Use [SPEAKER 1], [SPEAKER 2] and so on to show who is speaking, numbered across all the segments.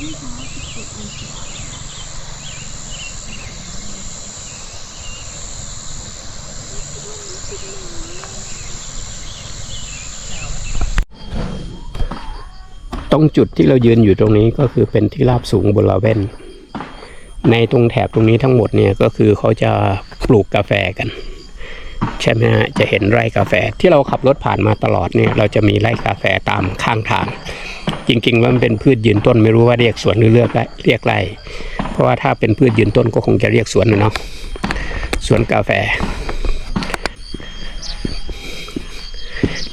[SPEAKER 1] ตรงจุดที่เรายืนอยู่ตรงนี้ก็คือเป็นที่ราบสูงบนลาเวนในตรงแถบตรงนี้ทั้งหมดเนี่ยก็คือเขาจะปลูกกาแฟกัน ใช่ไหมฮะจะเห็นไร่กาแฟที่เราขับรถผ่านมาตลอดเนี่ยเราจะมีไร่กาแฟตามข้างทาง จริงๆว่ามันเป็นพืชยืนต้นไม่รู้ว่าเรียกสวนหรือเรียกไรเรียกไรเพราะว่าถ้าเป็นพืชยืนต้นก็คงจะเรียกสวนนะเนาะสวนกาแฟ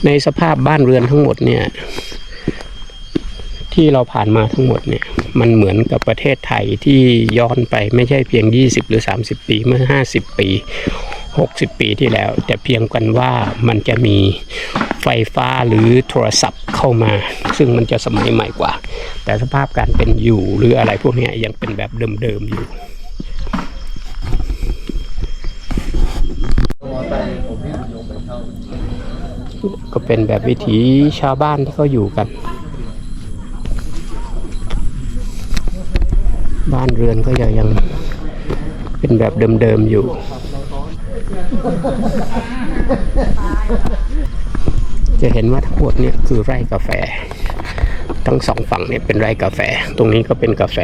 [SPEAKER 1] ในสภาพบ้านเรือนทั้งหมดเนี่ยที่เราผ่านมาทั้งหมดเนี่ยมันเหมือนกับประเทศไทยที่ย้อนไปไม่ใช่เพียง 20 หรือ 30 ปีเมื่อ 50 ปี 60 ปีที่แล้ว แต่เพียงกันว่ามันจะมีไฟฟ้าหรือโทรศัพท์เข้ามา ซึ่งมันจะสมัยใหม่กว่า แต่สภาพการเป็นอยู่หรืออะไรพวกนี้ยังเป็นแบบเดิมๆอยู่ก็เป็นแบบวิถีชาวบ้านที่เขาอยู่กัน บ้านเรือนก็ยังเป็นแบบเดิมๆอยู่ จะเห็นว่าทั้งหมดเนี่ยคือไร่กาแฟ ทั้งสองฝั่งเนี่ยเป็นไร่กาแฟ ตรงนี้ก็เป็นกาแฟ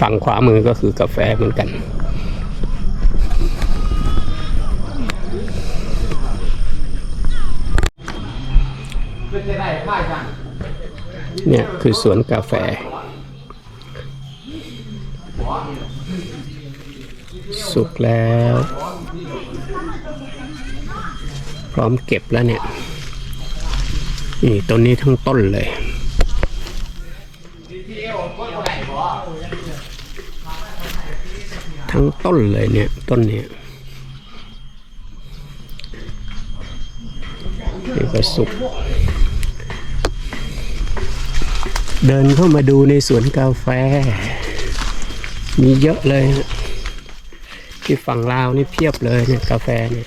[SPEAKER 1] ฝั่งขวามือก็คือกาแฟเหมือนกันเนี่ยคือสวนกาแฟ สุกแล้ว ร้อมเก็บแล้วเนี่ย นี่ต้นนี้ทั้งต้นเลย ทั้งต้นเลยเนี่ย ต้นเนี้ยนี่ก็สุก เดินเข้ามาดูในสวนกาแฟ มีเยอะเลย ที่ฝั่งลาวนี่เพียบเลยเนี่ยกาแฟเนี่ย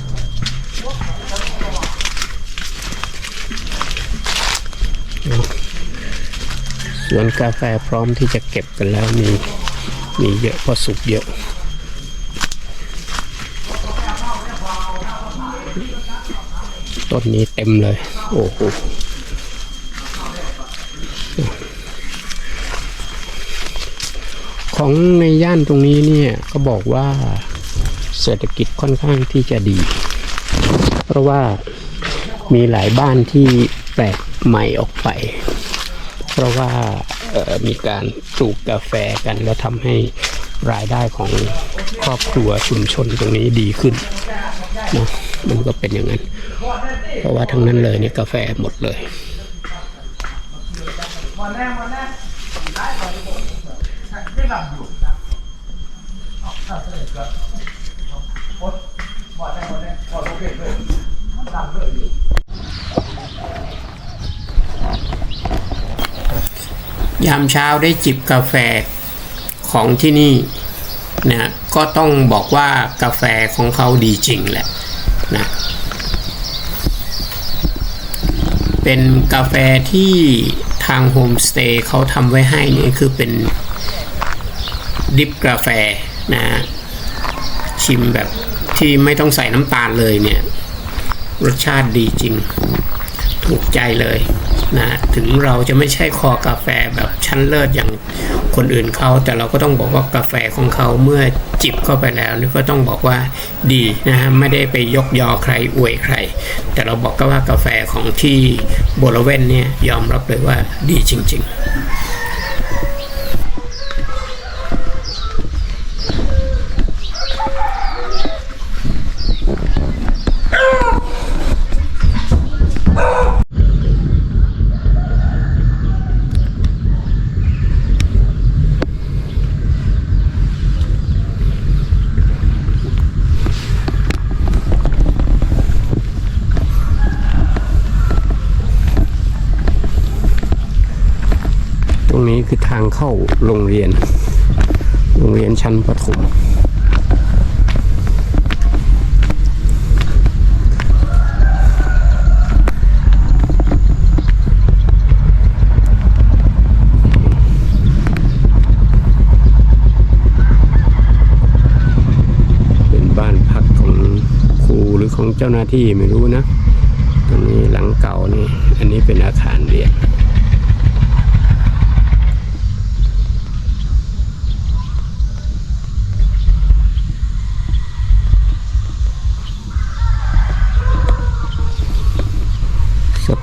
[SPEAKER 1] สวนกาแฟพร้อมที่จะเก็บกันแล้วมีมีเยอะเพราะสุกเยอะต้นนี้เต็มเลย โอ้โหของในย่านตรงนี้เนี่ยก็บอกว่าเศรษฐกิจค่อนข้างที่จะดี เพราะว่ามีหลายบ้านที่แปลก ใหม่ออกไป เพราะว่ามีการปลูกกาแฟกันแล้วทำให้รายได้ของครอบครัวชุมชนตรงนี้ดีขึ้นนะมันก็เป็นอย่างนั้น เพราะว่าทั้งนั้นเลยเนี่ยกาแฟหมดเลย ยามเช้าได้จิบกาแฟของที่นี่นะก็ต้องบอกว่ากาแฟของเขาดีจริงแหละนะเป็นกาแฟที่ทางโฮมสเตย์เขาทำไว้ให้นี่คือเป็นดิบกาแฟนะชิมแบบที่ไม่ต้องใส่น้ำตาลเลยเนี่ย รสชาติดีจริง ถูกใจเลย นะถึงเราจะไม่ใช่คอกาแฟแบบชั้นเลิศอย่างคนอื่นเขาแต่เราก็ต้องบอกว่ากาแฟของเขาเมื่อจิบเข้าไปแล้วนี่ก็ต้องบอกว่าดีนะฮะไม่ได้ไปยกยอใครอวยใคร แต่เราบอกก็ว่ากาแฟของที่โบลเวนเนี่ยยอมรับเลยว่าดีจริง ๆ นี้คือทางเข้าโรงเรียน โรงเรียนชั้นประถมเป็นบ้านพักของครูหรือของเจ้าหน้าที่ไม่รู้นะตรงนี้หลังเก่านี่ อันนี้เป็นอาคารเรียน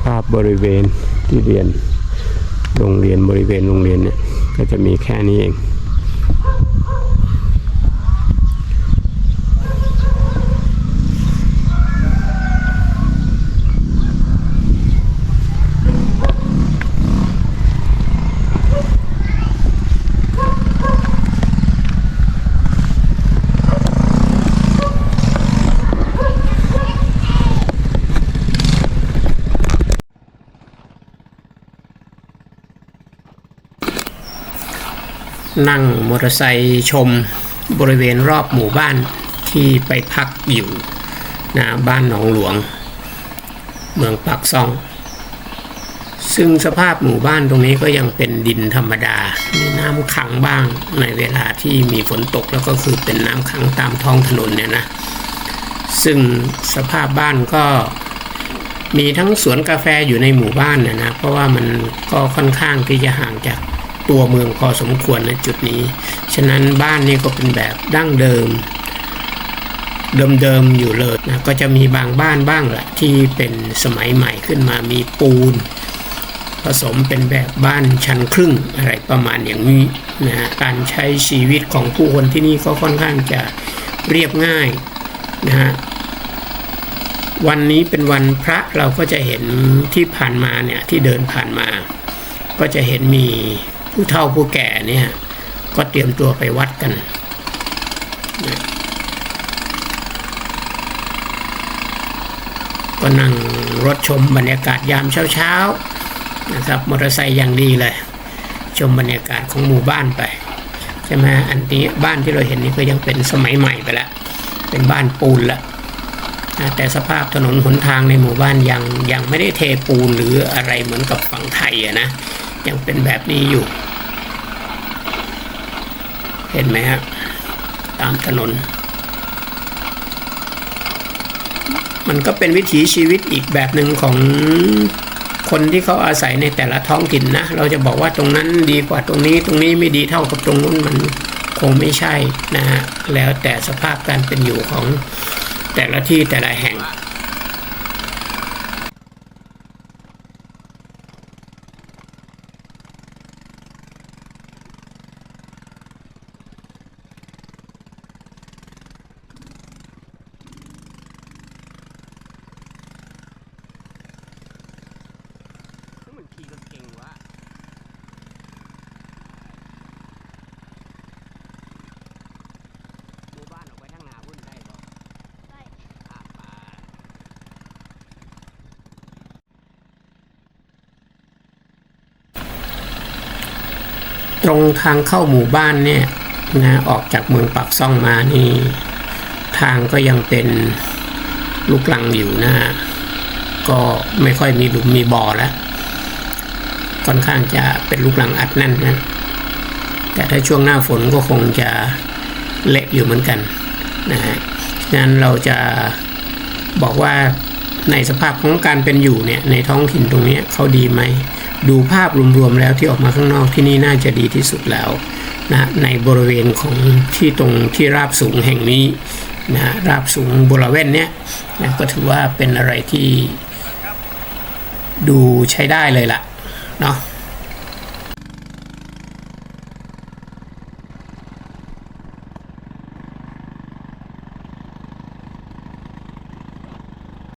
[SPEAKER 1] ภาพบริเวณที่เรียนโรงเรียนบริเวณโรงเรียนเนี่ยก็จะมีแค่นี้เอง นั่งมอเตอร์ไซค์ชมบริเวณรอบหมู่บ้านที่ไปพักอยู่นะบ้านหนองหลวง เมืองปากซ่อง ซึ่งสภาพหมู่บ้านตรงนี้ก็ยังเป็นดินธรรมดา มีน้ำขังบ้างในเวลาที่มีฝนตกแล้วก็คือเป็นน้ำขังตามท้องถนนเนี่ยนะ ซึ่งสภาพบ้านก็มีทั้งสวนกาแฟอยู่ในหมู่บ้านนะนะ เพราะว่ามันก็ค่อนข้างที่จะห่างจาก ตัวเมืองพอสมควรในจุดนี้ ฉะนั้นบ้านนี้ก็เป็นแบบดั้งเดิม เดิมๆอยู่เลยนะก็จะมีบางบ้านบ้างแหละที่เป็นสมัยใหม่ขึ้นมามีปูน ผสมเป็นแบบบ้านชั้นครึ่งอะไรประมาณอย่างนี้นะฮะการใช้ชีวิตของผู้คนที่นี่ก็ค่อนข้างจะเรียบง่ายนะฮะวันนี้เป็นวันพระเราก็จะเห็นที่ผ่านมาเนี่ยที่เดินผ่านมา ก็จะเห็นมี ผู้เฒ่าผู้แก่เนี่ยก็เตรียมตัวไปวัดกันก็นั่งรถชมบรรยากาศยามเช้าๆนะครับมอเตอร์ไซค์อย่างดีเลย ชมบรรยากาศของหมู่บ้านไปใช่ไหมอันนี้บ้านที่เราเห็นนี่ก็ยังเป็นสมัยใหม่ไปแล้วเป็นบ้านปูนละนะแต่สภาพถนนหนทางในหมู่บ้านยังยังไม่ได้เทปูนหรืออะไรเหมือนกับฝั่งไทยอะนะยังเป็นแบบนี้อยู่ เห็นไหมฮะ ตามถนน มันก็เป็นวิถีชีวิตอีกแบบหนึ่งของคนที่เขาอาศัยในแต่ละท้องถิ่นนะ เราจะบอกว่าตรงนั้นดีกว่าตรงนี้ตรงนี้ไม่ดีเท่ากับตรงนู้นมันคงไม่ใช่นะฮะ แล้วแต่สภาพการเป็นอยู่ของแต่ละที่แต่ละแห่ง มันขี่รถเก่งวะหมู่บ้านออกไปทางนาวุ่นได้บ่
[SPEAKER 2] ได้
[SPEAKER 1] อาป่า ตรงทางเข้าหมู่บ้านเนี่ยนะออกจากเมืองปากซ่องมานี่ ทางก็ยังเป็นลูกลังอยู่นะก็ไม่ค่อยมีหลุมมีบ่อแล้วค่อนข้างจะเป็นลูกลังอัดแน่นนะแต่ถ้าช่วงหน้าฝนก็คงจะเละอยู่เหมือนกันนะฮะงั้นเราจะบอกว่าในสภาพของการเป็นอยู่เนี่ยในท้องถิ่นตรงนี้เขาดีไหม ดูภาพรวมๆแล้วที่ออกมาข้างนอกที่นี่น่าจะดีที่สุดแล้วนะในบริเวณของที่ตรงที่ราบสูงแห่งนี้นะราบสูงบริเวณเนี้ยนะก็ถือว่าเป็นอะไรที่ดูใช้ได้เลยล่ะเนาะ